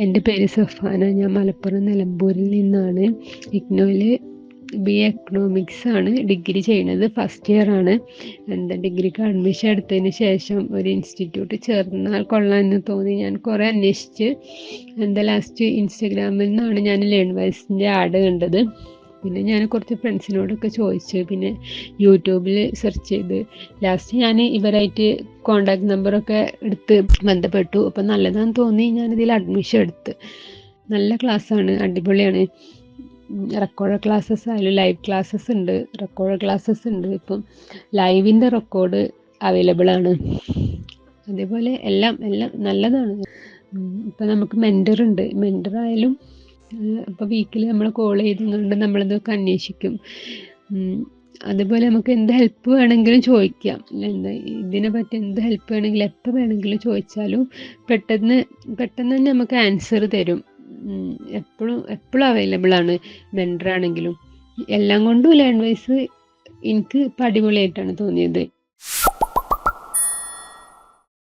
എന്റെ പേര് സഫാന. ഞാൻ മലപ്പുറം നിലമ്പൂരിൽ നിന്നാണ്. ഇഗ്നോയിൽ ബി എക്കണോമിക്സ് ആണ് ഡിഗ്രി ചെയ്യുന്നത്. ഫസ്റ്റ് ഇയർ ആണ്. എന്താ ഡിഗ്രിക്ക് അഡ്മിഷൻ എടുത്തതിന് ശേഷം ഒരു ഇൻസ്റ്റിറ്റ്യൂട്ട് ചേർന്നാൽ കൊള്ളാം എന്ന് തോന്നി. ഞാൻ കുറേ അന്വേഷിച്ച് എന്താ ലാസ്റ്റ് ഇൻസ്റ്റഗ്രാമിൽ നിന്നാണ് ഞാൻ ലേൺ വൈസിന്റെ ആഡ് കണ്ടത്. പിന്നെ ഞാൻ കുറച്ച് ഫ്രണ്ട്സിനോടൊക്കെ ചോദിച്ച് പിന്നെ യൂട്യൂബിൽ സെർച്ച് ചെയ്ത്. ലാസ്റ്റ് ഞാൻ ഇവരായിട്ട് കോണ്ടാക്ട് നമ്പറൊക്കെ എടുത്ത് ബന്ധപ്പെട്ടു. അപ്പം നല്ലതാന്ന് തോന്നി ഞാനിതിൽ അഡ്മിഷൻ എടുത്ത്. നല്ല ക്ലാസ്സാണ് അടിപൊളിയാണ്. റെക്കോർഡ് ക്ലാസ്സസ് ആയാലും ലൈവ് ക്ലാസ്സസ് ഉണ്ട്. റെക്കോർഡ് ക്ലാസ്സസ് ഉണ്ട്. ഇപ്പം ലൈവിന്റെ റെക്കോർഡ് അവൈലബിൾ ആണ്. അതേപോലെ എല്ലാം എല്ലാം നല്ലതാണ്. ഇപ്പം നമുക്ക് മെന്റർ ഉണ്ട്. മെന്റർ ആയാലും ഇപ്പോൾ വീക്കിൽ നമ്മൾ കോൾ ചെയ്തുകൊണ്ട് നമ്മളതൊക്കെ അന്വേഷിക്കും. അതുപോലെ നമുക്ക് എന്ത് ഹെൽപ്പ് വേണമെങ്കിലും ചോദിക്കാം. എന്താ ഇതിനെ പറ്റി എന്ത് ഹെൽപ്പ് വേണമെങ്കിലും എപ്പോൾ വേണമെങ്കിലും ചോദിച്ചാലും പെട്ടെന്ന് പെട്ടെന്ന് തന്നെ നമുക്ക് ആൻസർ തരും. എപ്പോഴും എപ്പോഴും അവൈലബിൾ ആണ് മെൻഡർ ആണെങ്കിലും. എല്ലാം കൊണ്ടും ലേൺ വൈസ് എനിക്ക് ഇപ്പം അടിപൊളിയായിട്ടാണ് തോന്നിയത്.